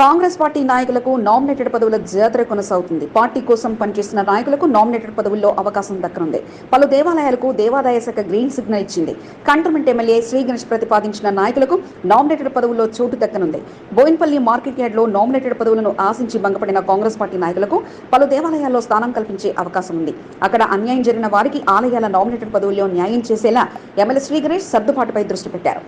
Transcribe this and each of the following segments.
Congress party నాయకులకు nominated పదవుల జాతర కొనసాగుతుంది. పార్టీ కోసం పనిచేసిన నాయకులకు నామినేటెడ్ పదవుల్లో అవకాశం దక్కనుంది. పలు దేవాలయాలకు దేవాదాయ శాఖ గ్రీన్ సిగ్నల్ ఇచ్చింది. కంటర్మెంట్ ఎమ్మెల్యే శ్రీ గణేష్ ప్రతిపాదించిన నాయకులకు నామినేటెడ్ పదవుల్లో చోటు దక్కనుంది. బోయిన్పల్లి మార్కెట్ యార్డ్లో నామినేటెడ్ పదవులను ఆశించి భంగపడిన కాంగ్రెస్ పార్టీ నాయకులకు పలు దేవాలయాల్లో స్థానం కల్పించే అవకాశం ఉంది. అక్కడ అన్యాయం జరిగిన వారికి ఆలయాల నామినేటెడ్ పదవుల్లో న్యాయం చేసేలా ఎమ్మెల్యే శ్రీ గణేష్ సర్దుబాటుపై దృష్టి పెట్టారు.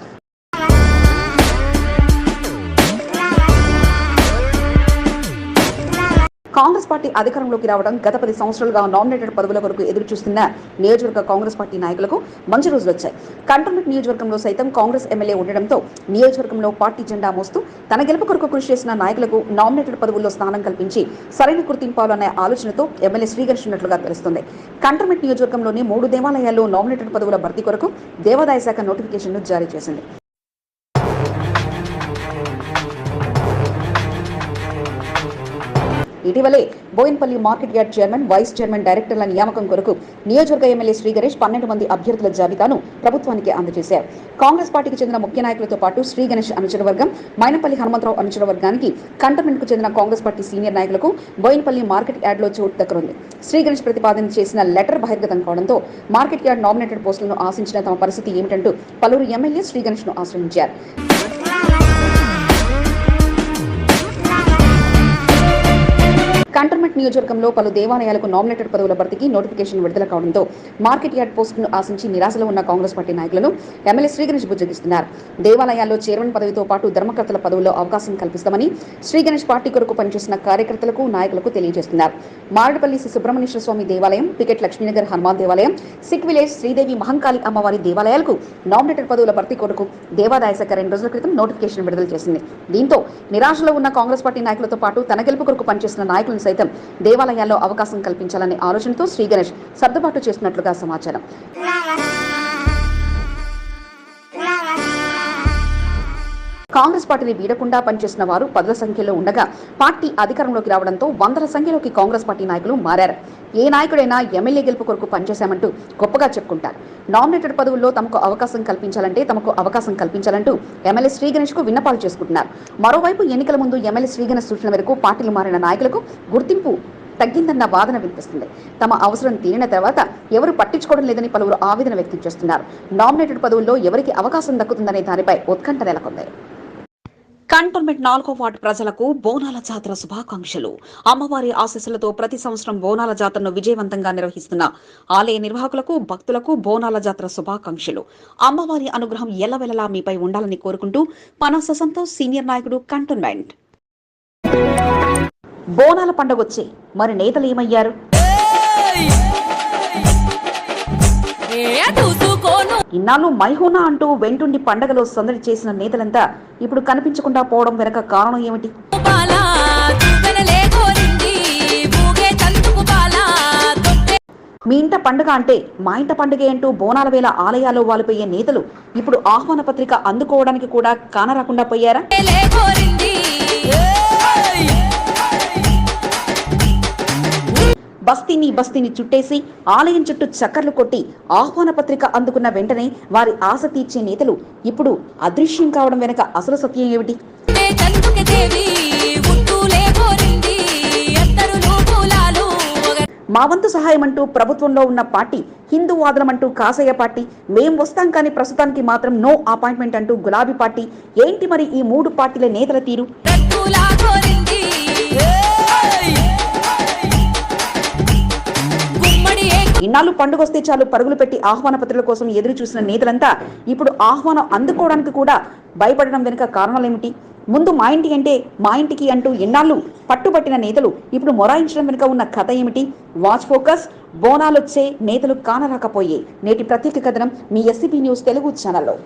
కాంగ్రెస్ పార్టీ అధికారంలోకి రావడం గత పది సంవత్సరాలుగా నామినేటెడ్ పదవుల కొరకు ఎదురు చూస్తున్న నియోజకవర్గ కాంగ్రెస్ పార్టీ నాయకులకు మంచి రోజులు వచ్చాయి. కంటోన్మెంట్ నియోజకవర్గంలో సైతం కాంగ్రెస్ ఎమ్మెల్యే ఉండడంతో నియోజకవర్గంలో పార్టీ జెండా మోస్తూ తన గెలుపు కొరకు కృషి చేసిన నాయకులకు నామినేటెడ్ పదవుల్లో స్థానం కల్పించి సరైన గుర్తింపాలనే ఆలోచనతో ఎమ్మెల్యే శ్రీగణేష్ ఉన్నట్లుగా తెలుస్తుంది. కంటోన్మెంట్ నియోజకవర్గంలోని మూడు దేవాలయాల్లో నామినేటెడ్ పదవుల భర్తీ కొరకు దేవాదాయ శాఖ నోటిఫికేషన్ను జారీ చేసింది. ఇటీవలే Bowenpally market yard chairman vice chairman డైరెక్టర్ల నియామకం కొరకు నియోజకవర్గ ఎమ్మెల్యే శ్రీ గణేష్ పన్నెండు మంది అభ్యర్థుల జాబితాను ప్రభుత్వానికి అందజేశారు. కాంగ్రెస్ పార్టీకి చెందిన ముఖ్య నాయకులతో పాటు శ్రీ గణేష్ అనుచర వర్గం మైనపల్లి హనుమంతరావు అనుచర వర్గానికి కు చెందిన కాంగ్రెస్ పార్టీ సీనియర్ నాయకులకు బోయిన్పల్లి మార్కెట్ యార్డ్లో చోటు దక్కనుంది. శ్రీ గణేష్ ప్రతిపాదన చేసిన లెటర్ బహిర్గతం కావడంతో మార్కెట్ యార్డ్ నామినేటెడ్ పోస్టులను ఆశించిన తమ పరిస్థితి ఏమిటంటూ పలువురు ఎమ్మెల్యే శ్రీ గణేష్ను ఆశ్రయించారు. కంటోన్మెంట్ నియోజకవర్గంలో పలు దేవాలయాలకు నామినేటెడ్ పదవుల భర్తీకి నోటిఫికేషన్ విడుదల కావడంతో మార్కెట్ యార్డ్ పోస్టును ఆశించి నిరాశలో ఉన్న కాంగ్రెస్ పార్టీ నాయకులను ఎమ్మెల్యే శ్రీగణేష్ బుజ్జగిస్తున్నారు దేవాలయాల్లో చైర్మన్ పదవితో పాటు ధర్మకర్తల పదవుల్లో అవకాశం కల్పిస్తామని శ్రీగణేష్ పార్టీ కొరకు పనిచేసిన కార్యకర్తలకు నాయకులకు తెలియజేస్తున్నారు. మారడపల్లి శ్రీ సుబ్రహ్మణ్యేశ్వర స్వామి దేవాలయం పికెట్ లక్ష్మీనగర్ హనుమాన్ దేవాలయం సిక్ విలేజ్ శ్రీదేవి మహంకాళి అమ్మవారి దేవాలయాలకు నామినేటెడ్ పదవుల భర్తీ కొరకు దేవాదాయ శాఖ రెండు రోజుల క్రితం నోటిఫికేషన్ విడుదల చేసింది. దీంతో నిరాశలో ఉన్న కాంగ్రెస్ పార్టీ నాయకులతో పాటు తన గెలుపు కొరకు పనిచేసిన నాయకులను సైతం దేవాలయాల్లో అవకాశం కల్పించాలనే ఆలోచనతో శ్రీ గణేష్ సర్దుబాటు చేస్తున్నట్లుగా సమాచారం. కాంగ్రెస్ పార్టీని వీడకుండా పనిచేసిన వారు పదుల సంఖ్యలో ఉండగా పార్టీ అధికారంలోకి రావడంతో వందల సంఖ్యలోకి కాంగ్రెస్ పార్టీ నాయకులు మారారు. ఏ నాయకుడైనా ఎమ్మెల్యే గెలుపు కొరకు పనిచేశామంటూ గొప్పగా చెప్పుకుంటారు. నామినేటెడ్ పదవుల్లో తమకు అవకాశం కల్పించాలంటే తమకు అవకాశం కల్పించాలంటూ ఎమ్మెల్యే శ్రీ గణేష్కు విన్నపాలు చేసుకుంటున్నారు. మరోవైపు ఎన్నికల ముందు ఎమ్మెల్యే శ్రీ గణేష్ సూచన మేరకు పార్టీలు మారిన నాయకులకు గుర్తింపు తగ్గిందన్న వాదన వినిపిస్తుంది. తమ అవసరం తీరిన తర్వాత ఎవరు పట్టించుకోవడం లేదని పలువురు ఆవేదన వ్యక్తం చేస్తున్నారు. నామినేటెడ్ పదవుల్లో ఎవరికి అవకాశం దక్కుతుందనే దానిపై ఉత్కంఠ నెలకొంది. కంటోన్మెంట్ నాలుగో వార్డు ప్రజలకు బోనాల జాతర శుభాకాంక్షలు. అమ్మవారి ఆశీస్సులతో ప్రతి సంవత్సరం బోనాల జాతరను విజయవంతంగా నిర్వహిస్తున్న ఆలయ నిర్వాహకులకు భక్తులకు బోనాల జాతర శుభాకాంక్షలు. అమ్మవారి అనుగ్రహం ఎల్లవెల్లలా మీపై ఉండాలని కోరుకుంటూ పనాస సంతోష్ సీనియర్ నాయకుడు కంటోన్మెంట్. బోనాల పండుగ వచ్చే మరి నేతలు ఏమయ్యారు? చూసుకోను ఇన్నాళ్ళు మైహూనా అంటూ వెంటుండి పండగలో సందడి చేసిన నేతలంతా ఇప్పుడు కనిపించకుండా పోవడం వెనక కారణం ఏమిటి? మీ ఇంట పండుగ అంటే మా ఇంట పండుగ అంటూ బోనాల వేళ ఆలయాల్లో వాలిపోయే నేతలు ఇప్పుడు ఆహ్వాన పత్రిక అందుకోవడానికి కూడా కానరాకుండా పోయారా? బస్తీని బస్తీని చుట్టేసి ఆలయం చుట్టూ చక్కర్లు కొట్టి ఆహ్వాన పత్రిక అందుకున్న వెంటనే వారి ఆశ తీర్చే నేతలు ఇప్పుడు అదృశ్యం కావడం వెనక అసలు సత్యం ఏమిటి? మా వంతు సహాయం అంటూ ప్రభుత్వంలో ఉన్న పార్టీ హిందూ వాదనం అంటూ కాసయ్య పార్టీ మేం వస్తాం కానీ ప్రస్తుతానికి మాత్రం నో అపాయింట్మెంట్ అంటూ గులాబీ పార్టీ ఏంటి మరి ఈ మూడు పార్టీల నేతల తీరు? ఇన్నాళ్ళు పండుగ వస్తే చాలు పరుగులు పెట్టి ఆహ్వాన పత్రికల కోసం ఎదురు చూసిన నేతలంతా ఇప్పుడు ఆహ్వానం అందుకోవడానికి కూడా భయపడడం వెనుక కారణాలేమిటి? ముందు మా ఇంటి అంటే మా ఇంటికి అంటూ ఎన్నాళ్ళు పట్టుబట్టిన నేతలు ఇప్పుడు మొరాయించడం వెనుక ఉన్న కథ ఏమిటి? వాచ్ ఫోకస్ బోనాలొచ్చే నేతలు కానరాకపోయే. నేటి ప్రత్యేక కథనం మీ ఎస్సీపీ న్యూస్ తెలుగు ఛానల్లో.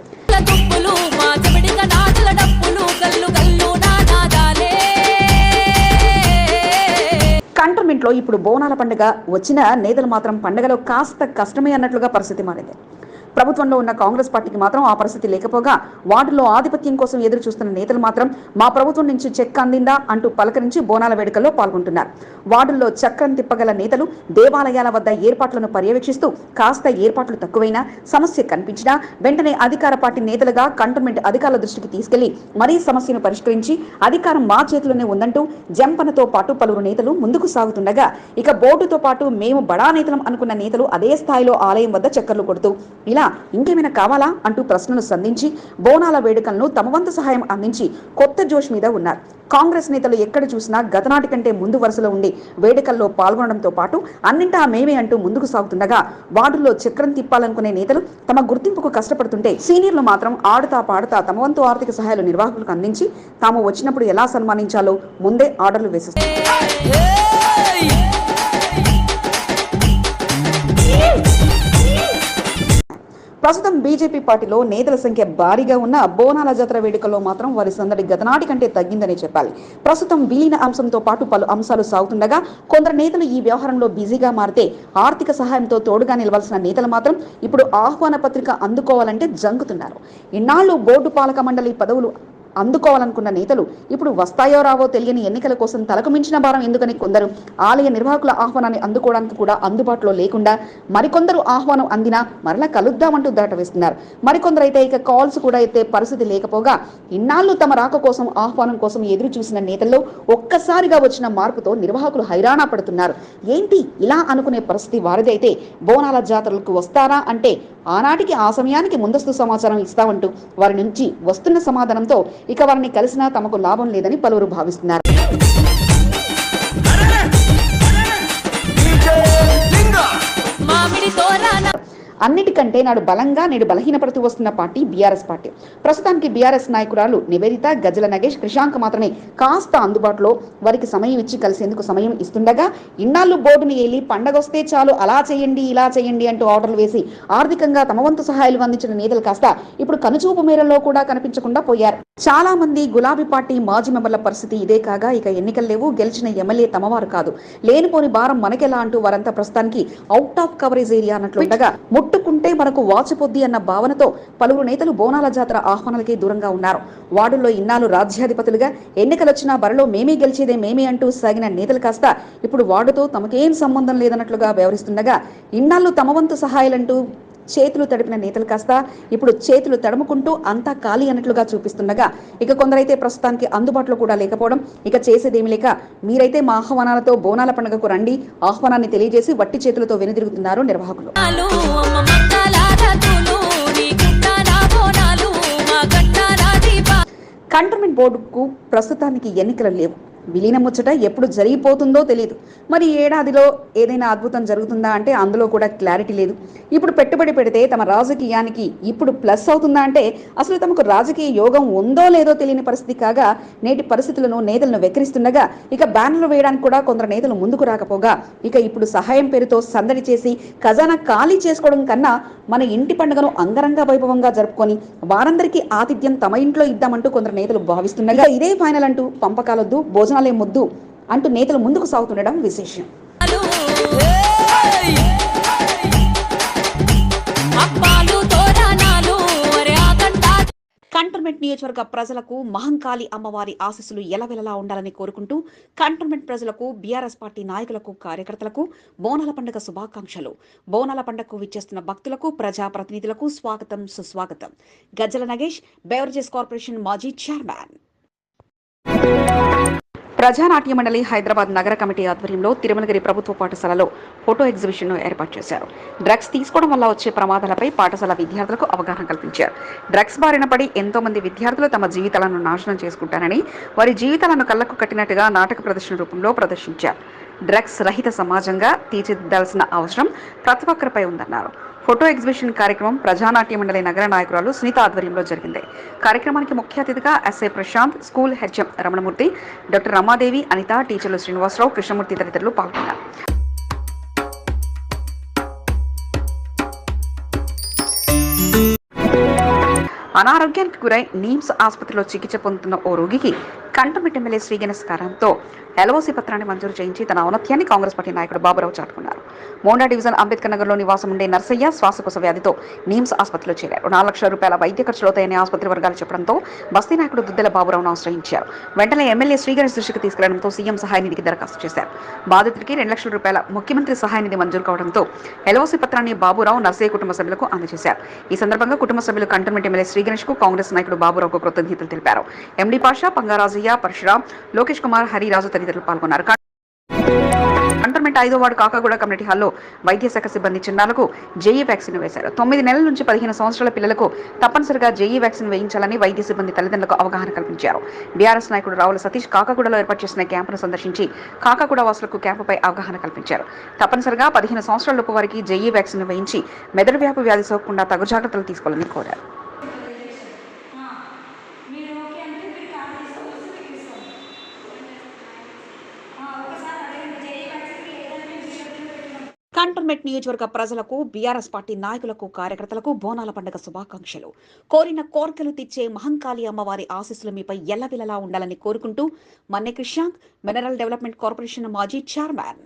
కంటోన్మెంట్లో ఇప్పుడు బోనాల పండుగ వచ్చిన నేతలు మాత్రం పండుగలో కాస్త కష్టమే అన్నట్లుగా పరిస్థితి మారింది. ప్రభుత్వంలో ఉన్న కాంగ్రెస్ పార్టీకి మాత్రం ఆ పరిస్థితి లేకపోగా వార్డులో ఆధిపత్యం కోసం ఎదురు చూస్తున్న నేతలు మాత్రం మా ప్రభుత్వం నుంచి చెక్ అందిందా అంటూ పలకరించి బోనాల వేడుకల్లో పాల్గొంటున్నారు. వార్డుల్లో చక్రం తిప్పగల నేతలు దేవాలయాల వద్ద ఏర్పాట్లను పర్యవేక్షిస్తూ కాస్త ఏర్పాట్లు తక్కువైనా సమస్య కనిపించినా వెంటనే అధికార పార్టీ నేతలుగా కంటోన్మెంట్ అధికారుల దృష్టికి తీసుకెళ్ళి మరీ సమస్యను పరిష్కరించి అధికారం మా చేతిలోనే ఉందంటూ జంపనతో పాటు పలువురు నేతలు ముందుకు సాగుతుండగా ఇక బోర్డుతో పాటు మేము బడా నేతలం అనుకున్న నేతలు అదే స్థాయిలో ఆలయం వద్ద చక్కర్లు కొడుతూ ఇలా ఇంకేమైనా కావాలా అంటూ ప్రశ్నలు సంధించి బోనాల వేడుకలను తమ వంతు సహాయం అందించి కొత్త జోష్ మీద ఉన్నారు. కాంగ్రెస్ నేతలు ఎక్కడ చూసినా గతనాటి కంటే ముందు వరుసలో ఉండి వేడుకల్లో పాల్గొనడంతో పాటు అన్నింటా మేమే అంటూ ముందుకు సాగుతుండగా వార్డుల్లో చక్రం తిప్పాలనుకునే నేతలు తమ గుర్తింపుకు కష్టపడుతుంటే సీనియర్లు మాత్రం ఆడుతా పాడుతా తమ వంతు ఆర్థిక సహాయాలు నిర్వాహకులకు అందించి తాము వచ్చినప్పుడు ఎలా సన్మానించాలో ముందే ఆర్డర్లు వేసిస్తారు. ప్రస్తుతం బీజేపీ పార్టీలో నేతల సంఖ్య భారీగా ఉన్న బోనాల జాతర వేడుకల్లో మాత్రం వారి సందడి గతనాటి కంటే తగ్గిందని చెప్పాలి. ప్రస్తుతం విలీన అంశంతో పాటు పలు అంశాలు సాగుతుండగా కొందరు నేతలు ఈ వ్యవహారంలో బిజీగా మారితే ఆర్థిక సహాయంతో తోడుగా నిలవాల్సిన నేతలు మాత్రం ఇప్పుడు ఆహ్వాన పత్రిక అందుకోవాలంటే జంకుతున్నారు. ఇన్నాళ్ళు బోర్డు పాలక మండలి పదవులు అందుకోవాలనుకున్న నేతలు ఇప్పుడు వస్తాయో రావో తెలియని ఎన్నికల కోసం తలకు మించిన భారం ఎందుకని కొందరు? ఆలయ నిర్వాహకుల ఆహ్వానాన్ని అందుకోవడానికి కూడా అందుబాటులో లేకుండా మరికొందరు ఆహ్వానం అందినా మరలా కలుద్దామంటూ దాటవేస్తున్నారు మరికొందరు అయితే ఇక కాల్స్ కూడా ఎత్తే పరిస్థితి లేకపోగా ఇన్నాళ్ళు తమ రాక కోసం ఆహ్వానం కోసం ఎదురు చూసిన నేతల్లో ఒక్కసారిగా వచ్చిన మార్పుతో నిర్వాహకులు హైరాణ పడుతున్నారు. ఏంటి ఇలా అనుకునే పరిస్థితి వారిదైతే? బోనాల జాతరలకు వస్తారా అంటే ఆనాటికి ఆ సమయానికి ముందస్తు సమాచారం ఇస్తామంటూ వారి నుంచి వస్తున్న సమాధానంతో ఇక వారిని కలిసినా తమకు లాభం లేదని పలువురు భావిస్తున్నారు. మామిడి తోర అన్నిటికంటే నాడు బలంగా నేడు బలహీనపడుతూ వస్తున్న పార్టీ బీఆర్ఎస్ పార్టీ. ప్రస్తుతానికి బీఆర్ఎస్ నాయకురాలు నివేదిత గజల నగేష్ క్రిషాంక్ మాత్రమే కాస్త అందుబాటులో వారికి సమయం ఇచ్చి కలిసేందుకు సమయం ఇస్తుండగా ఇన్నాళ్ళు బోర్డుని ఏలి పండగొస్తే చాలు అలా చేయండి ఇలా చేయండి అంటూ ఆర్డర్లు వేసి ఆర్థికంగా తమ వంతు సహాయాలు అందించిన నేతలు కాస్త ఇప్పుడు కనుచూపు మేరలో కూడా కనిపించకుండా పోయారు. చాలా మంది గులాబీ పార్టీ మాజీ మెంబర్ల పరిస్థితి ఇదే కాగా ఇక ఎన్నికలు లేవు గెలిచిన ఎమ్మెల్యే తమవారు కాదు. లేనిపోని భారం మనకెలా అంటూ వారంతా ప్రస్తుతానికి అవుట్ ఆఫ్ కవరేజ్ ఏరియా అన్నట్లుండగా ముట్టుకుంటే మనకు వాచిపోద్ది అన్న భావనతో పలువురు నేతలు బోనాల జాతర ఆహ్వానాలకి దూరంగా ఉన్నారు. వార్డుల్లో ఇన్నాళ్ళు రాజ్యాధిపతులుగా ఎన్నికలొచ్చినా బరిలో మేమే గెలిచేదే మేమే అంటూ సాగిన నేతలు కాస్త ఇప్పుడు వార్డుతో తమకేం సంబంధం లేదన్నట్లుగా వ్యవహరిస్తుండగా ఇన్నాళ్ళు తమ వంతు సహాయాలంటూ చేతులు తడిపిన నేతలు కాస్త ఇప్పుడు చేతులు తడుముకుంటూ అంతా ఖాళీ అన్నట్లుగా చూపిస్తుండగా ఇక కొందరైతే ప్రస్తుతానికి అందుబాటులో కూడా లేకపోవడం ఇక చేసేదేమి లేక మీరైతే మా ఆహ్వానాలతో బోనాల పండుగకు రండి ఆహ్వానాన్ని తెలియజేసి వట్టి చేతులతో వెనుదిరుగుతున్నారు నిర్వాహకులు. కంటోన్మెంట్ బోర్డుకు ప్రస్తుతానికి ఎన్నికలు లేవు. విలీన ముచ్చట ఎప్పుడు జరిగిపోతుందో తెలియదు మరి ఏడాదిలో ఏదైనా అద్భుతం జరుగుతుందా అంటే అందులో కూడా క్లారిటీ లేదు. ఇప్పుడు పెట్టుబడి పెడితే తమ రాజకీయానికి ఇప్పుడు ప్లస్ అవుతుందా అంటే అసలు తమకు రాజకీయ యోగం ఉందో లేదో తెలియని పరిస్థితి కాగా నేటి పరిస్థితులను నేతలను వెక్కిరిస్తుండగా ఇక బ్యానర్లు వేయడానికి కూడా కొందరు నేతలు ముందుకు రాకపోగా ఇక ఇప్పుడు సహాయం పేరుతో సందడి చేసి ఖజానా ఖాళీ చేసుకోవడం కన్నా మన ఇంటి పండుగను అంగరంగ వైభవంగా జరుపుకొని వారందరికీ ఆతిథ్యం తమ ఇంట్లో ఇద్దామంటూ కొందరు నేతలు భావిస్తుండగా ఇదే ఫైనల్ అంటూ పంపకాలొద్దు భోజనాలే ముద్దు అంటూ నేతలు ముందుకు సాగుతుండడం విశేషం. కంటోన్మెంట్ నియోజకవర్గ ప్రజలకు మహంకాళి అమ్మవారి ఆశీస్సులు ఎలవెలలా ఉండాలని కోరుకుంటూ కంటోన్మెంట్ ప్రజలకు బీఆర్ఎస్ పార్టీ నాయకులకు కార్యకర్తలకు బోనాల పండుగ శుభాకాంక్షలు. బోనాల పండుగకు విచ్చేస్తున్న భక్తులకు ప్రజాప్రతినిధులకు స్వాగతం సుస్వాగతం. గజ్జల నగేష్ బెవరేజెస్ కార్పొరేషన్ మాజీ చైర్మన్. ప్రజానాట్య మండలి హైదరాబాద్ నగర కమిటీ ఆధ్వర్యంలో తిరుమలగిరి ప్రభుత్వ పాఠశాలలో ఫోటో ఎగ్జిబిషన్ను ఏర్పాటు చేశారు. డ్రగ్స్ తీసుకోవడం వల్ల వచ్చే ప్రమాదాలపై పాఠశాల విద్యార్థులకు అవగాహన కల్పించారు. డ్రగ్స్ బారిన పడి ఎంతో మంది విద్యార్థులు తమ జీవితాలను నాశనం చేసుకుంటారని వారి జీవితాలను కళ్ళకు కట్టినట్టుగా నాటక ప్రదర్శన రూపంలో ప్రదర్శించారు. డ్రగ్స్ రహిత సమాజంగా తీర్చిదిద్దాల్సిన అవసరం ప్రతి ఒక్కరిపై ఉందన్నారు. ఫోటో ఎగ్జిబిషన్ కార్యక్రమం ప్రజానాట్య మండలి నగర నాయకురాలు సునీత ఆధ్వర్యంలో జరిగింది. కార్యక్రమానికి ముఖ్య అతిథిగా SI Prashant school HM Ramanamurthy doctor Ramadevi Anitha టీచర్లు శ్రీనివాసరావు కృష్ణమూర్తి తదితరులు పాల్గొన్నారు. అనారోగ్యానికి గురై నీమ్స్ ఆసుపత్రిలో చికిత్స పొందుతున్న ఓ రోగికి కంటమిట్ ఎమ్మెల్యే శ్రీ గణేశ్ పత్రాన్ని మంజూరు చేయించి తన ఔన్నత్యాన్ని కాంగ్రెస్ పార్టీ నాయకుడు బాబురావు చాటుకున్నారు. మోండా డివిజన్ అంబేద్కర్ నగర్లో నివాసం ఉండే నర్సయ్య శ్వాసకోశ వ్యాధితో నిమ్స్ ఆసుపత్రిలో చేరారు. నాలుగు లక్షల రూపాయల వైద్య ఖర్చులవుతాయని ఆసుపత్రి వర్గాలు చెప్పడంతో బస్తీ నాయకుడు దుద్దెల బాబురావును ఆశ్రయించారు. వెంటనే ఎమ్మెల్యే శ్రీగణేష్ దృష్టికి తీసుకెళ్ళడంతో సీఎం సహాయ నిధికి దరఖాస్తు చేశారు. బాధితుడికి రెండు లక్షల రూపాయల ముఖ్యమంత్రి సహాయ నిధి మంజూరు కావడంతో ఎల్ఓసి పత్రాన్ని బాబురావు నర్సయ్య కుటుంబ సభ్యులకు అందజేశారు. ఈ సందర్భంగా కుటుంబ సభ్యులు కంటోన్మెంట్ ఎమ్మెల్యే శ్రీగణేష్కు కాంగ్రెస్ నాయకుడు బాబురావుకు కృతజ్ఞతలు తెలిపారు. ఎండి పాషా పంగారాజయ్య పరశురాం లోకేష్ కుమార్ హరిరాజు తదితరులు పాల్గొన్నారు. కంటోన్మెంట్ ఐదో వార్డు కాకాగూడ కమ్యూనిటీ హాల్లో వైద్య శాఖ సిబ్బంది చిన్నారులకు జేఈ వ్యాక్సిన్ వేశారు. తొమ్మిది నెలల నుంచి పదిహేను సంవత్సరాల పిల్లలకు తప్పనిసరిగా జేఈ వ్యాక్సిన్ వేయించాలని వైద్య సిబ్బంది తల్లిదండ్రులకు అవగాహన కల్పించారు. బీఆర్ఎస్ నాయకుడు రావుల సతీష్ కాకాగూడలో ఏర్పాటు చేసిన క్యాంపును సందర్శించి కాకాగూడ వాసులకు క్యాంపుపై అవగాహన కల్పించారు. తప్పనిసరిగా పదిహేను సంవత్సరాలలోపు వారికి జేఈ వ్యాక్సిన్ వేయించి మెదడు వ్యాపు వ్యాధి సోకకుండా తగు జాగ్రత్తలు తీసుకోవాలని కోరారు. కంటోన్మెంట్ నియోజకవర్గ ప్రజలకు బీఆర్ఎస్ పార్టీ నాయకులకు కార్యకర్తలకు బోనాల పండుగ శుభాకాంక్షలు. కోరిన కోర్కెలు తెచ్చే మహంకాళి అమ్మవారి ఆశీస్సులు మీపై ఎల్లవిలలా ఉండాలని కోరుకుంటూ Manne Krishank mineral development corporation మాజీ చైర్మన్.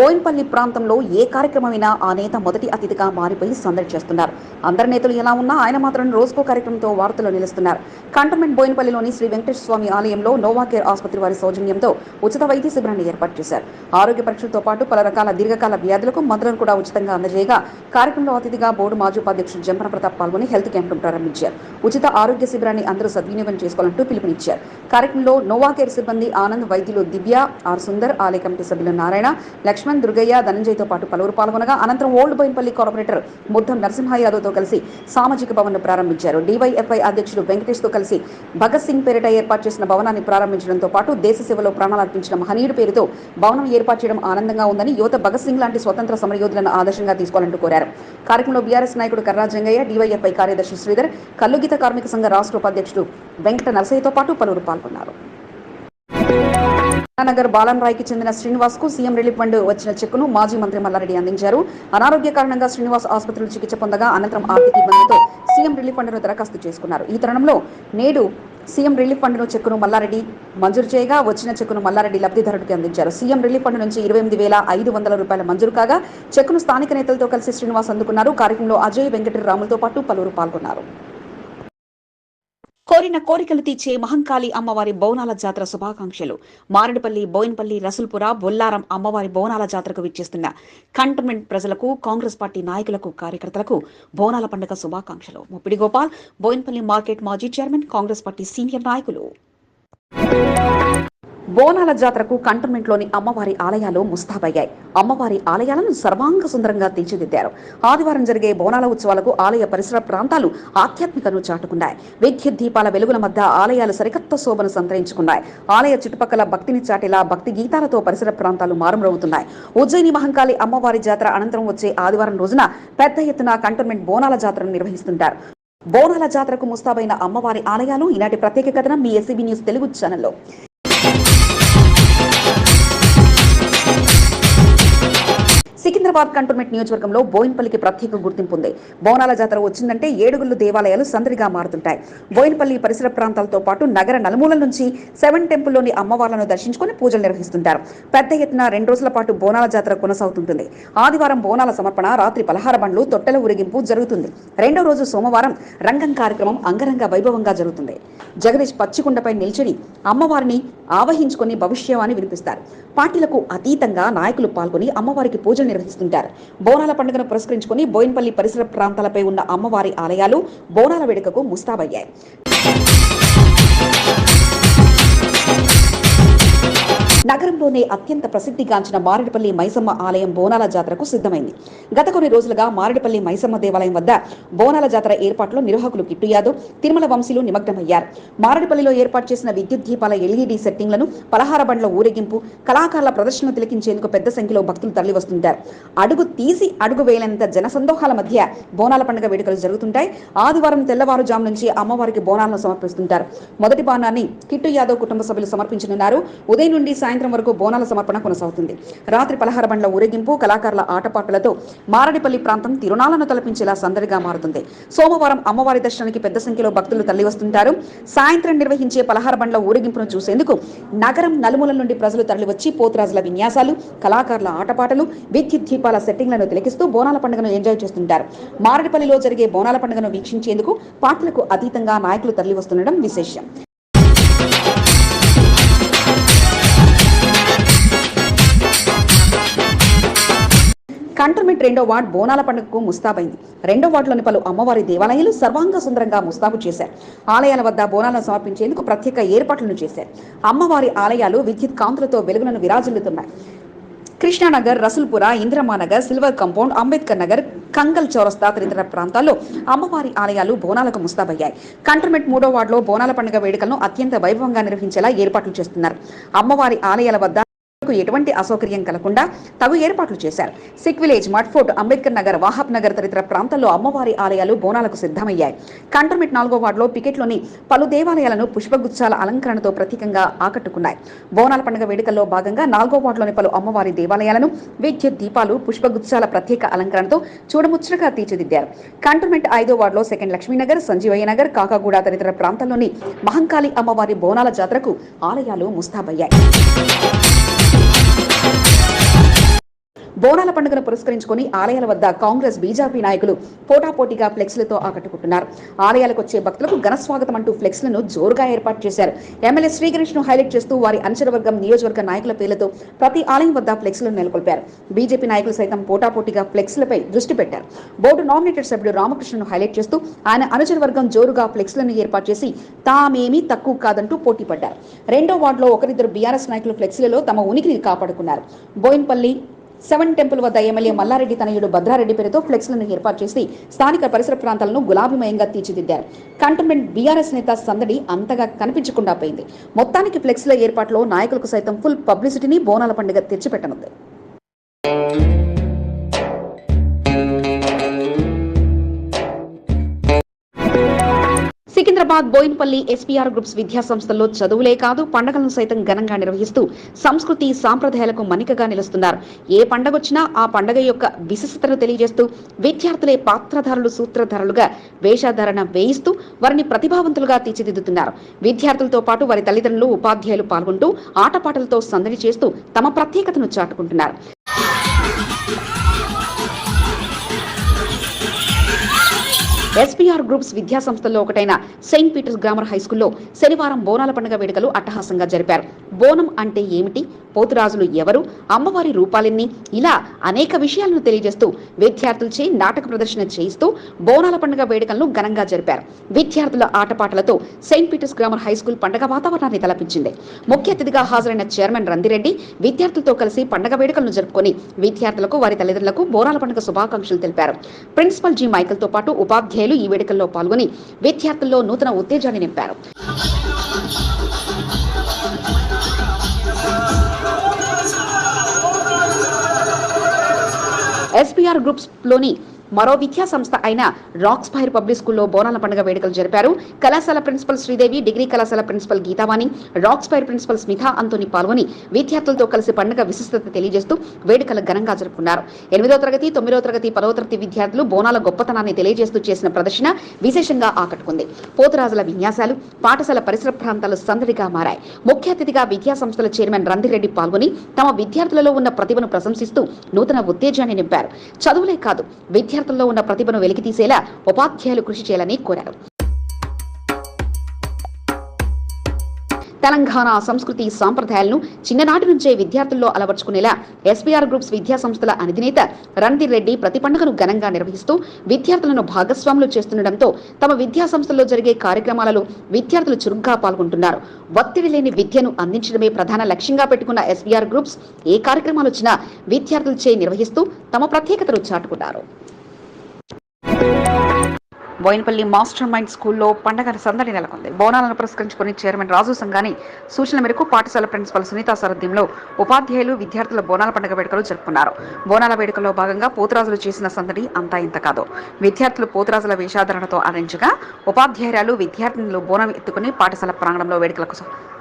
బోయిన్పల్లి ప్రాంతంలో ఏ కార్యక్రమమైనా ఆ నేత మొదటి అతిథిగా మారిపోయి సందడి చేస్తున్నారు. అందరి నేతలు ఎలా ఉన్నా ఆయన మాత్రం రోజుకో కార్యక్రమంతో వార్తల్లో నిలుస్తున్నారు. కంటోన్మెంట్ బోయిన్పల్లిలోని శ్రీ వెంకటేశ్వర స్వామి ఆలయంలో నోవా కేర్ ఆసుపత్రి వారి సౌజన్యంతో ఉచిత వైద్య శిబిరాన్ని ఏర్పాటు చేశారు. ఆరోగ్య పరీక్షలతో పాటు పలు రకాల దీర్ఘకాల వ్యాధులకు మందులను కూడా ఉచితంగా అందజేయగా కార్యక్రమంలో అతిథిగా బోర్డు మాజీ ఉపాధ్యక్షుడు జంపన ప్రతాప్ పాల్గొని హెల్త్ క్యాంపును ప్రారంభించారు. ఉచిత ఆరోగ్య శిబిరాన్ని అందరూ సద్వినియోగం చేసుకోవాలంటూ పిలుపునిచ్చారు. కార్యక్రమంలో నోవా కేర్ సిబ్బంది ఆనంద్ వైద్యులు దివ్య ఆర్ సుందర్ ఆలయ కమిటీ సభ్యులు నారాయణ లక్ష్మణ్ దుర్గయ్య ధనంజయ్తో పాటు పలువురు పాల్గొనగా అనంతరం ఓల్డ్ బోయిన్పల్లి కార్పొరేటర్ ముద్దం నరసింహ యాదవ్తో కలిసి సామాజిక భవన్ను ప్రారంభించారు. డివైఎఫ్ఐ అధ్యక్షుడు వెంకటేష్తో కలిసి భగత్ సింగ్ పేరిట ఏర్పాటు చేసిన భవనాన్ని ప్రారంభించడంతో పాటు దేశ సేవలో ప్రాణాలు అర్పించిన మహనీయుడి పేరుతో భవనం ఏర్పాటు చేయడం ఆనందంగా ఉందని యువత భగత్ సింగ్ లాంటి స్వతంత్ర సమరయోధులను ఆదర్శంగా తీసుకోవాలంటూ కోరారు. కార్యక్రమంలో బీఆర్ఎస్ నాయకుడు కర్రా జంగయ్య డివైఎఫ్ఐ కార్యదర్శి శ్రీధర్ కల్లుగీత కార్మిక సంఘ రాష్ట్ర ఉపాధ్యక్షుడు వెంకట నరసయ్యతో పాటు పలువురు పాల్గొన్నారు. నగర్ బాలన్రాయ్కి చెందిన శ్రీనివాస్కు సీఎం రిలీఫ్ ఫండ్ వచ్చిన చెక్కును మాజీ మంత్రి మల్లారెడ్డి అందించారు. అనారోగ్య కారణంగా శ్రీనివాస్ ఆసుపత్రిలో చికిత్స పొందగా అనంతరం ఆర్థిక ఇబ్బందులతో సీఎం రిలీఫ్ ఫండ్ను దరఖాస్తు చేసుకున్నారు. ఈ తరుణంలో నేడు సీఎం రిలీఫ్ ఫండ్ను చెక్కును మల్లారెడ్డి మంజూరు చేయగా వచ్చిన చెక్కును మల్లారెడ్డి లబ్ధిదారుడికి అందించారు. సీఎం రిలీఫ్ ఫండ్ నుంచి ఇరవై ఎనిమిది వేల ఐదు వందల రూపాయల మంజూరు కాగా చెక్కును స్థానిక నేతలతో కలిసి శ్రీనివాస్ అందుకున్నారు. కార్యక్రమంలో అజయ్ వెంకటరాములతో పాటు పలువురు పాల్గొన్నారు. కోరిన కోరికలు తీర్చే మహంకాళి అమ్మవారి బోనాల జాతర శుభాకాంక్షలు. మారేడుపల్లి బోయిన్పల్లి రసుల్పుర బొల్లారం అమ్మవారి బోనాల జాతరకు విచ్చేస్తున్న కంటోన్మెంట్ ప్రజలకు కాంగ్రెస్ పార్టీ నాయకులకు కార్యకర్తలకు బోనాల పండుగ శుభాకాంక్షలు. ముప్పిడి గోపాల్ బోయిన్పల్లి మార్కెట్ మాజీ చైర్మన్ కాంగ్రెస్ పార్టీ సీనియర్ నాయకులు. బోనాల జాతరకు కంటోన్మెంట్లోని అమ్మవారి ఆలయాలు ముస్తాబయ్యాయి. అమ్మవారి ఆలయాలను సర్వాంగ సుందరంగా తీర్చిదిద్దారు. ఆదివారం జరిగే బోనాల ఉత్సవాలకు ఆలయ పరిసర ప్రాంతాలు ఆధ్యాత్మికను చాటుకున్నాయి. విద్యుత్ దీపాల వెలుగుల మధ్య ఆలయాలు సరికొత్త శోభను సంతరించుకున్నాయి. ఆలయ చుట్టుపక్కల భక్తిని చాటేలా భక్తి గీతాలతో పరిసర ప్రాంతాలు మారుమ్రవుతున్నాయి ఉజ్జయిని మహంకాళి అమ్మవారి జాతర అనంతరం వచ్చే ఆదివారం రోజున పెద్ద ఎత్తున కంటోన్మెంట్ బోనాల జాతరను నిర్వహిస్తుంటారు. బోనాల జాతరకు ముస్తాబైన అమ్మవారి ఆలయాలు ఈనాటి ప్రత్యేక కథనం మీ ఎస్సీబీ న్యూస్ తెలుగు ఛానల్లో సికింద్రాబాద్ కంటోన్మెంట్ నియోజకవర్గంలో బోయిన్పల్లికి ప్రత్యేక గుర్తింపు ఉంది. బోనాల జాతర వచ్చిందంటే ఏడుగుళ్ళు దేవాలయాలు సందడిగా మారుతుంటాయి. బోయిన్పల్లి పరిసర ప్రాంతాలతో పాటు నగర నలుమూలల నుంచి సెవెన్ టెంపుల్లోని అమ్మవార్లను దర్శించుకొని పూజలు నిర్వహిస్తుంటారు. పెద్ద ఎత్తున రెండు రోజుల పాటు బోనాల జాతర కొనసాగుతుంటుంది. ఆదివారం బోనాల సమర్పణ రాత్రి పలహార బండ్లు తొట్టెల ఊరేగింపు జరుగుతుంది. రెండో రోజు సోమవారం రంగం కార్యక్రమం అంగరంగ వైభవంగా జరుగుతుంది. జగదీష్ పచ్చికుండపై నిల్చొని అమ్మవారిని ఆవహించుకొని భవిష్యవాణి వినిపిస్తారు. పార్టీలకు అతీతంగా నాయకులు పాల్గొని అమ్మవారికి పూజలు నిర్వహిస్తుంటారు బోనాల పండుగను పురస్కరించుకొని బోయిన్పల్లి పరిసర ప్రాంతాలపై ఉన్న అమ్మవారి ఆలయాలు బోనాల వేడుకకు ముస్తాబయ్యాయి. నగరంలోనే అత్యంత ప్రసిద్ధిగాంచిన మారేడుపల్లి మైసమ్మ ఆలయం బోనాల జాతరకు సిద్ధమైంది. గత కొన్ని రోజులుగా మారేడుపల్లి మైసమ్మ దేవాలయం వద్ద బోనాల జాతర ఏర్పాట్లో నిర్వాహకులు కిట్టు యాదవ్ తిరుమల వంశీలు నిమగ్నమయ్యారు. మారేడుపల్లిలో ఏర్పాటు చేసిన విద్యుత్ దీపాల ఎల్ఈడి సెట్టింగ్లను పలహార బండ్ల ఊరేగింపు కళాకారుల ప్రదర్శనలు తిలకించేందుకు పెద్ద సంఖ్యలో భక్తులు తరలివస్తుంటారు అడుగు తీసి అడుగు వేయలేంత జనసందోహాల మధ్య బోనాల పండుగ వేడుకలు జరుగుతుంటాయి. ఆదివారం తెల్లవారుజాము నుంచి అమ్మవారికి బోనాలను సమర్పిస్తుంటారు. మొదటి బాణాన్ని కిట్టు యాదవ్ కుటుంబ సభ్యులు సమర్పించనున్నారు. ఉదయం నుండి సాయంత్రం సాయంత్రం వరకు బోనాల సమర్పణ కొనసాగుతుంది. రాత్రి పలహార బండ్ల ఊరేగింపు కళాకారుల ఆటపాటలతో మారడిపల్లి ప్రాంతం తిరుణాలను తలపించేలా సందడిగా మారుతుంది. సోమవారం అమ్మవారి దర్శనానికి పెద్ద సంఖ్యలో భక్తులు తరలివస్తుంటారు సాయంత్రం నిర్వహించే పలహార బండ్ల ఊరేగింపును చూసేందుకు నగరం నలుమూలల నుండి ప్రజలు తరలివచ్చి పోతురాజుల విన్యాసాలు కళాకారుల ఆటపాటలు విద్యుత్ దీపాల సెట్టింగ్లను తిలకిస్తూ బోనాల పండుగను ఎంజాయ్ చేస్తుంటారు. మారడిపల్లిలో జరిగే బోనాల పండుగను వీక్షించేందుకు పార్టీలకు అతీతంగా నాయకులు తరలివస్తుండడం విశేషం. కంటోన్మెంట్ రెండో వార్డ్ బోనాల పండుగకు ముస్తాబైంది. రెండో వార్డులోని పలు అమ్మవారి దేవాలయాలు సర్వాంగ సుందరంగా ముస్తాబు చేశారు. ఆలయాల వద్ద బోనాలను సమర్పించేందుకు ప్రత్యేక ఏర్పాట్లను చేశారు. అమ్మవారి ఆలయాలు విద్యుత్ కాంతులతో వెలుగులను విరాజిల్లుతున్నాయి. కృష్ణానగర్ రసుల్పుర ఇంద్రమానగర్ సిల్వర్ కాంపౌండ్ అంబేద్కర్ నగర్ కంగల్ చౌరస్తా తదితర ప్రాంతాల్లో అమ్మవారి ఆలయాలు బోనాలకు ముస్తాబయ్యాయి. కంటోన్మెంట్ మూడో వార్డులో బోనాల పండుగ వేడుకలను అత్యంత వైభవంగా నిర్వహించేలా ఏర్పాట్లు చేస్తున్నారు. అమ్మవారి ఆలయాల వద్ద ప్రజలకు ఎటువంటి అసౌకర్యం కలగకుండా తగు ఏర్పాట్లు చేశారు. సిక్ విలేజ్ మట్ఫోర్ట్ అంబేద్కర్ నగర్ వాహబ్ నగర్ తదితర ప్రాంతాల్లో అమ్మవారి ఆలయాలు బోనాలకు సిద్ధమయ్యాయి. కంటోన్మెంట్ నాలుగో వార్డులో పికెట్లోని పలు దేవాలయాలను పుష్పగుచ్చాల అలంకరణతో ప్రత్యేకంగా ఆకట్టుకున్నాయి. బోనాల పండుగ వేడుకల్లో భాగంగా నాలుగో వార్డులోని పలు అమ్మవారి దేవాలయాలను విద్యుత్ దీపాలు పుష్పగుచ్చాల ప్రత్యేక అలంకరణతో చూడముచ్చటగా తీర్చిదిద్దారు. కంటోన్మెంట్ ఐదో వార్డులో సెకండ్ లక్ష్మీనగర్ సంజీవయ్య నగర్ కాకాగూడ తదితర ప్రాంతాల్లోని మహంకాళి అమ్మవారి బోనాల జాతరకు ఆలయాలు ముస్తాబయ్యాయి. బోనాల పండుగను పురస్కరించుకొని ఆలయాల వద్ద కాంగ్రెస్ బీజేపీ నాయకులు పోటాపోటీగా ఫ్లెక్స్లతో ఆకట్టుకుంటున్నారు. ఆలయాలకు వచ్చే భక్తులకు ఘన స్వాగతం అంటూ ఫ్లెక్స్లను జోరుగా ఏర్పాటు చేశారు. ఎమ్మెల్యే శ్రీగణేష్ను హైలైట్ చేస్తూ వారి అనుచరవర్గం నియోజకవర్గ నాయకుల పేర్లతో ప్రతి ఆలయం వద్ద ఫ్లెక్స్లను నెలకొల్పారు. బీజేపీ నాయకులు సైతం పోటాపోటీగా ఫ్లెక్స్లపై దృష్టి పెట్టారు. బోర్డు నామినేటెడ్ సభ్యుడు రామకృష్ణను హైలైట్ చేస్తూ ఆయన అనుచరవర్గం జోరుగా ఫ్లెక్స్లను ఏర్పాటు చేసి తామేమీ తక్కువ కాదంటూ పోటీ పడ్డారు రెండో వార్డులో ఒకరిద్దరు బీఆర్ఎస్ నాయకులు ఫ్లెక్సీలలో తమ ఉనికిని కాపాడుకున్నారు. బోయిన్పల్లి సెవెన్ టెంపుల్ వద్ద ఎమ్మెల్యే మల్లారెడ్డి తనయుడు భద్రారెడ్డి పేరుతో ఫ్లెక్స్లను ఏర్పాటు చేసి స్థానిక పరిసర ప్రాంతాలను గులాబీమయంగా తీర్చిదిద్దారు. కంటోన్మెంట్ బీఆర్ఎస్ నేత సందడి అంతగా కనిపించకుండా పోయింది. మొత్తానికి ఫ్లెక్స్ల ఏర్పాట్లో నాయకులకు సైతం ఫుల్ పబ్లిసిటీని బోనాల పండుగ తెచ్చిపెట్టనుంది. హైదరాబాద్ బోయిన్పల్లి ఎస్పీఆర్ గ్రూప్స్ విద్యా సంస్థల్లో చదువులే కాదు పండుగలను సైతం ఘనంగా నిర్వహిస్తూ సంస్కృతి సాంప్రదాయాలకు మనికగా నిలుస్తున్నారు. ఏ పండగ వచ్చినా ఆ పండగ యొక్క విశిష్టతను తెలియజేస్తూ విద్యార్థులే పాత్రధారులు సూత్రధారులుగా వేషధారణ వేయిస్తూ వారిని ప్రతిభావంతులుగా తీర్చిదిద్దుతున్నారు. విద్యార్థులతో పాటు వారి తల్లిదండ్రులు ఉపాధ్యాయులు పాల్గొంటూ ఆటపాటలతో సందడి చేస్తూ తమ ప్రత్యేకతను చాటుకుంటున్నారు. ఎస్పీఆర్ గ్రూప్స్ విద్యా సంస్థల్లో ఒకటైన సెయింట్ పీటర్స్ గ్రామర్ హై స్కూల్లో శనివారం బోనాల పండుగ వేడుకలు అట్టహాసంగా జరిపారు. బోనం అంటే ఏమిటి? పోతురాజులు ఎవరు? అమ్మవారి రూపాలెన్ని? ఇలా అనేక విషయాలను తెలియజేస్తూ విద్యార్థులచే నాటక ప్రదర్శన చేయిస్తూ బోనాల పండుగ వేడుకలను ఘనంగా జరిపారు. విద్యార్థుల ఆటపాటలతో saint Peter's grammar high school పండుగ వాతావరణాన్ని తలపించింది. ముఖ్య అతిథిగా హాజరైన చైర్మన్ రందిరెడ్డి విద్యార్థులతో కలిసి పండుగ వేడుకలను జరుపుకొని విద్యార్థులకు వారి తల్లిదండ్రులకు బోనాల పండుగ శుభాకాంక్షలు తెలిపారు. ప్రిన్సిపల్ జి మైకల్తో పాటు ఉపాధ్యాయులు ఈ వేడుకల్లో పాల్గొని విద్యార్థుల్లో నూతన ఉత్తేజాన్ని నింపారు. ఎస్పీఆర్ గ్రూప్స్లోని మరో విద్యా సంస్థ అయిన రాక్స్ ఫైర్ పబ్లిక్ స్కూల్లో బోనాల పండుగ వేడుకలు జరిపారు. కళాశాల ప్రిన్సిపల్ శ్రీదేవి డిగ్రీ కళాశాల principal Geethavani rocks fire principal Smitha Anthony పాల్గొని విద్యార్థులతో కలిసి పండుగ విశిష్టత తెలియజేస్తూ వేడుకలు ఘనంగా జరుపుకున్నారు. ఎనిమిదో తరగతి తొమ్మిదో తరగతి పదవ తరగతి విద్యార్థులు బోనాల గొప్పతనాన్ని తెలియజేస్తూ చేసిన ప్రదర్శన విశేషంగా ఆకట్టుకుంది. పోతురాజుల విన్యాసాలు పాఠశాల పరిసర ప్రాంతాలు సందడిగా మారాయి. ముఖ్య అతిథిగా విద్యా సంస్థల చైర్మన్ రందిరెడ్డి పాల్గొని తమ విద్యార్థులలో ఉన్న ప్రతిభను ప్రశంసిస్తూ నూతన ఉత్తేజాన్ని నింపారు. చదువులే కాదు విద్యార్థుల్లో ఉన్న ప్రతిభను వెలికితీసేలా ఉపాధ్యాయులు కృషి చేయాలని కోరారు. తెలంగాణ సంస్కృతి సాంప్రదాయాలను చిన్ననాటి నుంచే విద్యార్థుల్లో అలవర్చుకునేలా ఎస్పీఆర్ గ్రూప్స్ విద్యా సంస్థల అధినేత రణధీర్ రెడ్డి ప్రతి పండుగను ఘనంగా నిర్వహిస్తూ విద్యార్థులను భాగస్వాములు చేస్తుండటంతో తమ విద్యా సంస్థల్లో జరిగే కార్యక్రమాలలో విద్యార్థులు చురుగ్గా పాల్గొంటున్నారు. ఒత్తిడి లేని విద్యను అందించడమే ప్రధాన లక్ష్యంగా పెట్టుకున్న ఎస్పీఆర్ గ్రూప్స్ ఏ కార్యక్రమాలు వచ్చినా విద్యార్థులచే నిర్వహిస్తూ తమ ప్రత్యేకతను చాటుకున్నారు. Música బోయినపల్లి మాస్టర్ మైండ్ స్కూల్లో పండగ సందడి నెలకొంది. బోనాలను పురస్కరించుకుని చైర్మన్ రాజు సంఘాని సూచన మేరకు పాఠశాల ప్రిన్సిపల్ సునీత సారథ్యంలో ఉపాధ్యాయులు విద్యార్థుల బోనాల పండుగ వేడుకలు జరుపుకున్నారు. బోనాల వేడుకల్లో భాగంగా పోతురాజులు చేసిన సందడి అంతా ఇంత కాదు. విద్యార్థులు పోతురాజుల వేషాధరణతో ఆదరించగా ఉపాధ్యాయురాలు విద్యార్థినులు బోనం ఎత్తుకుని పాఠశాల ప్రాంగణంలో వేడుకలకు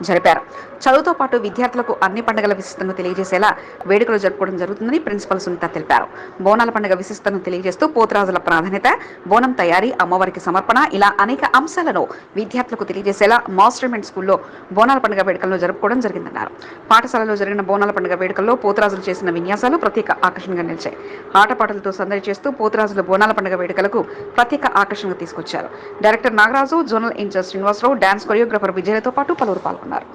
జరిపారు. చదువుతో పాటు విద్యార్థులకు అన్ని పండుగల విశిష్టతను తెలియజేసేలా వేడుకలు జరుపుకోవడం జరుగుతుందని ప్రిన్సిపల్ సునీత తెలిపారు. బోనాల పండుగ విశిష్టతను తెలియజేస్తూ పోతురాజుల ప్రాధాన్యత బోనం తయారీ అమ్మవారికి సమర్పణ. ఇలా అనేక అంశాలను విద్యార్థులకు తెలియజేసేలా మాస్టర్మెంట్ స్కూల్లో బోనాల పండుగ వేడుకలను జరుపుకోవడం జరిగిందన్నారు. పాఠశాలలో జరిగిన బోనాల పండుగ వేడుకల్లో పోతురాజులు చేసిన విన్యాసాలు ప్రత్యేక ఆకర్షణగా నిలిచాయి. ఆటపాటలతో సందడి చేస్తూ పోతురాజుల బోనాల పండుగ వేడుకలకు ప్రత్యేక ఆకర్షణగా తీసుకొచ్చారు. Director Nagaraju zonal incharge Srinivasarao dance choreographer విజయలతో పాటు పలువురు పాల్గొన్నారు.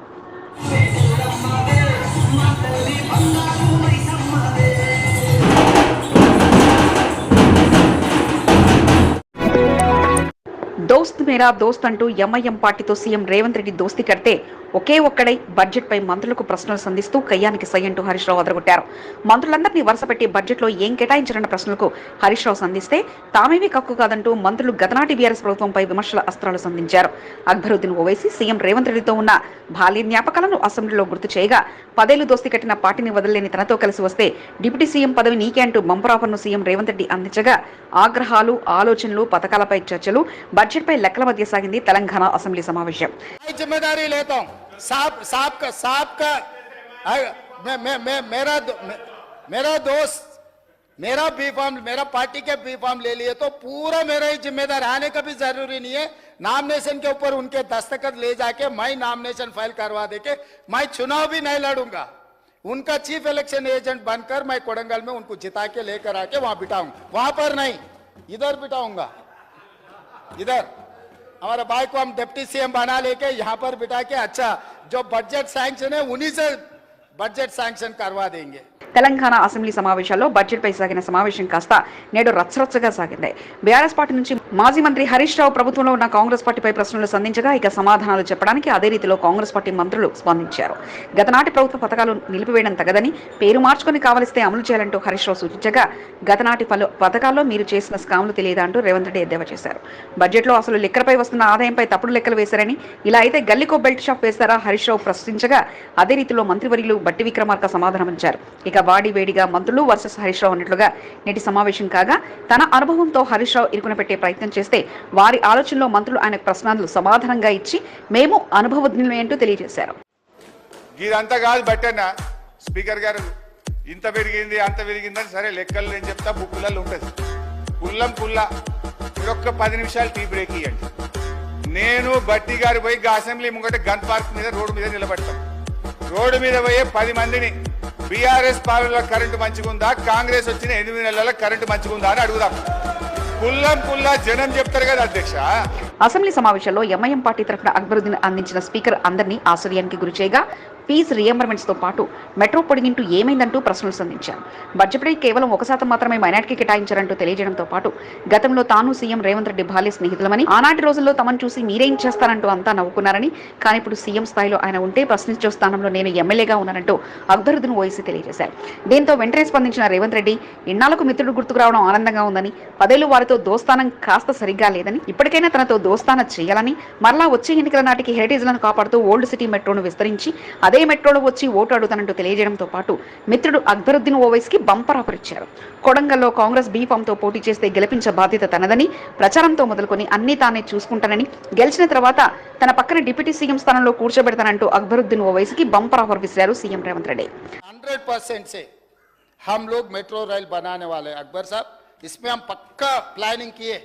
దోస్త్ మేరా దోస్త్ అంటూ ఎంఐఎం పార్టీతో సీఎం రేవంత్ రెడ్డి దోస్తి కడితే ఒకే ఒక్కడై బడ్జెట్ పై మంత్రులకు ప్రశ్నలు సంధిస్తూ కయ్యానికి సై అంటూ హరీష్ రావు అదరగొట్టారు. మంత్రులందరినీ వరుసపెట్టి బడ్జెట్లో ఏం కేటాయించారన్న ప్రశ్నలకు హరీష్ రావు సంధిస్తే తామేమీ కక్కు కాదంటూ మంత్రులు గతనాటి బీఆర్ఎస్ ప్రభుత్వంపై విమర్శల అస్త్రాలు సంధించారు. అక్బరుద్దీన్ ఓవైసీ సీఎం రేవంత్ రెడ్డితో ఉన్న బాల్య జ్ఞాపకాలను అసెంబ్లీలో గుర్తు చేయగా పదేళ్ళు దోస్తి కట్టిన పార్టీని వదలలేని తనతో కలిసి వస్తే డిప్యూటీ సీఎం పదవి నీకే అంటూ బంపరాఫర్ను సీఎం రేవంత్ రెడ్డి అందించగా ఆగ్రహాలు ఆలోచనలు పథకాలపై చర్చలు బడ్జెట్పై లెక్కల మధ్య సాగింది తెలంగాణ అసెంబ్లీ సమావేశం मैं जिम्मेदारी लेता हूँ साहब साहब का साहब का आ, मैं, मैं, मैं, मेरा दो, मैं, मेरा दोस्त मेरा बी फॉर्म मेरा पार्टी के बी फॉर्म ले लिए तो पूरा मेरा ही जिम्मेदार आने का भी जरूरी नहीं है नामिनेशन के ऊपर उनके दस्तखत ले जाके मैं नामिनेशन फाइल करवा दे के मैं चुनाव भी नहीं लड़ूंगा उनका चीफ इलेक्शन एजेंट बनकर मैं कोडंगल में उनको जिता के लेकर आके वहां बिठाऊंगा वहां पर नहीं इधर बिठाऊंगा इधर, हमारे भाई को हम डिप्टी सीएम बना लेके यहाँ पर बिठा के अच्छा जो बजट सैंक्शन है, उन्हीं से बजट सैंक्शन करवा देंगे। తెలంగాణ అసెంబ్లీ సమావేశాల్లో బడ్జెట్పై సాగిన సమావేశం కాస్త నేడు రచ్చరచ్చగా సాగింది. బీఆర్ఎస్ పార్టీ నుంచి మాజీ మంత్రి హరీష్ రావు ప్రభుత్వంలో ఉన్న కాంగ్రెస్ పార్టీపై ప్రశ్నలు సంధించగా ఇక సమాధానాలు చెప్పడానికి అదే రీతిలో కాంగ్రెస్ పార్టీ మంత్రులు స్పందించారు. గతనాటి ప్రభుత్వ పథకాలు నిలిపివేయడం తగదని పేరు మార్చుకొని కావలిస్తే అమలు చేయాలంటూ హరీష్ రావు సూచించగా గతనాటి పలు పథకాల్లో మీరు చేసిన స్కాములు తెలియదా అంటూ రేవంత్ రెడ్డి ఎద్దేవా చేశారు. బడ్జెట్లో అసలు లెక్కలపై వస్తున్న ఆదాయంపై తప్పుడు లెక్కలు వేశారని ఇలా అయితే గల్లీకో బెల్ట్ షాప్ వేస్తారా హరీష్ రావు ప్రశ్నించగా అదే రీతిలో మంత్రివర్యులు బట్టి విక్రమార్క సమాధానం ఇచ్చారు ఇక వాడి వేడిగా మంత్రులు వర్సెస్ హరీష్ రావు అన్నట్లుగా నేటి సమావేశం కాగా తన అనుభవంతో హరీష్ రావు ఇరుకున పెట్టే ప్రయత్నం చేస్తే వారి ఆలోచనలో మంత్రులు ఆయన ప్రశ్నలు సమాధానంగా ఇచ్చి మేము అనుభవజ్ఞులమే తెలియజేశారు. ఇదంతా కాదు బట్టన్న. స్పీకర్ గారు ఇంత పెరిగింది అంత పెరిగిందని సరే లెక్కలు నేను చెప్తా బుక్కులలో ఉంటుంది. కుల్లం కుల్ల మీరు పది నిమిషాలు టీ బ్రేక్ ఇవ్వండి నేను బట్టి గారు పోయి అసెంబ్లీ ముంగట గన్ పార్క్ మీద రోడ్డు మీద నిలబడతాం. రోడ్డు మీద పోయే పది మందిని బీఆర్ఎస్ పాలనలో కరెంటు మంచిగుందా కాంగ్రెస్ వచ్చిన ఎనిమిది నెలల కరెంటు మంచిగుందా అని అడుగుదాం. కుల్లం కుల్లా జనం చెప్తారు కదా అధ్యక్ష. అసెంబ్లీ సమావేశంలో ఎంఐఎం పార్టీ తరఫున అక్బరుద్దీన్ అందించిన స్పీకర్ అందరినీ ఆశ్చర్యానికి గురిచేయగా ఫీజు రియంబర్మెంట్స్తో పాటు మెట్రో పొడిగింటూ ఏమైందంటూ ప్రశ్నలు సంధించారు. బడ్జెట్పై కేవలం ఒక శాతం మాత్రమే మైనార్టీకి కేటాయించారంటూ తెలియజేయడంతో పాటు గతంలో తాను సీఎం రేవంత్ రెడ్డి బాల్య స్నేహితులమని ఆనాటి రోజుల్లో తమను చూసి మీరేం చేస్తారంటూ అంతా నవ్వుకున్నారని కానీ ఇప్పుడు సీఎం స్థాయిలో ఆయన ఉంటే ప్రశ్నించే స్థానంలో నేను ఎమ్మెల్యేగా ఉన్నానంటూ అక్బరుద్దీన్ ఓవైసీ తెలియజేశారు. దీంతో వెంటనే స్పందించిన రేవంత్ రెడ్డి ఇన్నాళ్ళకు మిత్రుడు గుర్తుకు రావడం ఆనందంగా ఉందని పదేళ్ళు వారితో దోస్తానం కాస్త సరిగ్గా లేదని ఇప్పటికైనా తనతో దోస్తాన చేయాలని మరలా వచ్చే ఎన్నికల నాటికి హెరిటేజ్లను కాపాడుతూ ఓల్డ్ సిటీ మెట్రోను విస్తరించి అదే మెట్రోలో వచ్చి ఓటు అడుగుతానంటూ తెలియజేయడంతో పాటు మిత్రుడు అక్బరుద్దీన్ ఓవైసీకి బంపర్ ఆఫర్ ఇచ్చారు కొడంగల్లో కాంగ్రెస్ బీ ఫామ్ తో పోటీ చేస్తే గెలిపించే బాధ్యత తనదని ప్రచారంతో మొదలుకొని అన్ని తానే చూసుకుంటానని గెలిచిన తర్వాత తన పక్కన డిప్యూటీ సీఎం స్థానంలో కూర్చోబెడతానంటూ అక్బరుద్దీన్ ఓవైసీకి బంపర్ ఆఫర్ విసిరారు CM Revanth Reddy hundred percent से हम लोग मेट्रो रेल बनाने वाले हैं अकबर साहब इसमें हम पक्का प्लानिंग किए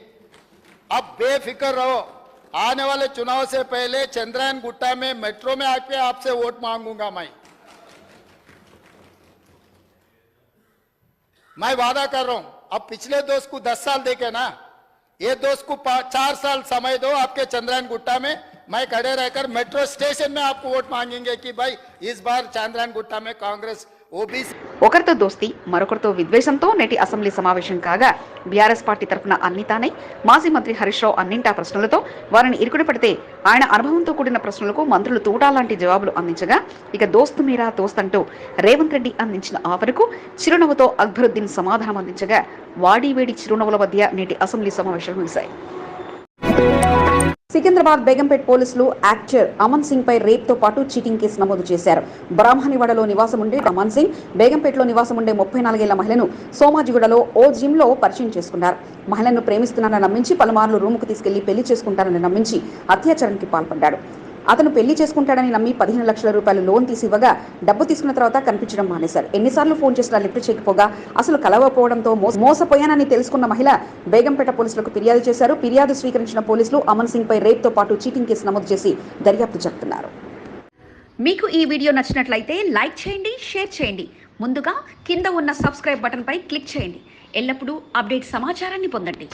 अब बेफिक्र रहो आने वाले चुनाव से पहले चंद्रयान गुट्टा में मेट्रो में आके आपसे वोट मांगूँगा मैं। मैं वादा कर रहा हूँ, अब पिछले दोस्त को दस साल देके ना, ये दोस्त को चार साल समय दो आपके चंद्रयान गुट्टा में। मैं खड़े रहकर मेट्रो स्टेशन में आपको वोट मांगेंगे कि भाई, इस बार चंद्रयान गुट्टा में कांग्रेस ఒకరితో దోస్తి మరొకరితో విద్వేషంతో నేటి అసెంబ్లీ సమావేశం కాగా బీఆర్ఎస్ పార్టీ తరఫున అన్నితానై మాజీ మంత్రి హరీష్ రావు అన్నింటా ప్రశ్నలతో వారిని ఇరుకుడి పడితే ఆయన అనుభవంతో కూడిన ప్రశ్నలకు మంత్రులు తూటాలాంటి జవాబులు అందించగా ఇక దోస్తు మీరా దోస్తంటూ రేవంత్ రెడ్డి అందించిన ఆఫర్కు చిరునవ్వుతో అక్బరుద్దీన్ సమాధానం అందించగా వాడి వేడి చిరునవ్వుల మధ్య నేటి అసెంబ్లీ సమావేశాలు ముగిశాయి. సికింద్రాబాద్ బేగంపేట్ పోలీసులు యాక్టర్ అమన్ సింగ్ పై రేప్తో పాటు చీటింగ్ కేసు నమోదు చేశారు. బ్రాహ్మణివాడలో నివాసం ఉండే అమన్ సింగ్ బేగంపేటలో నివాసం ఉండే ముప్పై నాలుగేళ్ళ మహిళను సోమాజిగూడలో ఓ జిమ్లో పరిచయం చేసుకున్నారు. మహిళను ప్రేమిస్తున్నానని నమ్మించి పలుమార్లు రూముకు తీసుకెళ్ళి పెళ్ళి చేసుకుంటానని నమ్మించి అత్యాచారానికి పాల్పడ్డాడు. అతను పెళ్ళి చేసుకుంటాడని నమ్మి పదిహేను లక్షల రూపాయలు లోన్ తీసి ఇవ్వగా డబ్బు తీసుకున్న తర్వాత కనిపించడం మానేశారు. ఎన్నిసార్లు ఫోన్ చేసినా లిఫ్ట్ చేయకపోగా అసలు కలవకపోవడంతో మోసపోయానని తెలుసుకున్న మహిళ బేగంపేట పోలీసులకు ఫిర్యాదు చేశారు. ఫిర్యాదు స్వీకరించిన పోలీసులు అమన్ సింగ్ పై రేప్తో పాటు చీటింగ్ కేసు నమోదు చేసి దర్యాప్తు జరుపుతున్నారు. మీకు ఈ వీడియో నచ్చినట్లయితే లైక్ చేయండి షేర్ చేయండి. ముందుగా కింద ఉన్న సబ్స్క్రైబ్ బటన్పై క్లిక్ చేయండి. ఎల్లప్పుడూ అప్డేట్ సమాచారాన్ని పొందండి.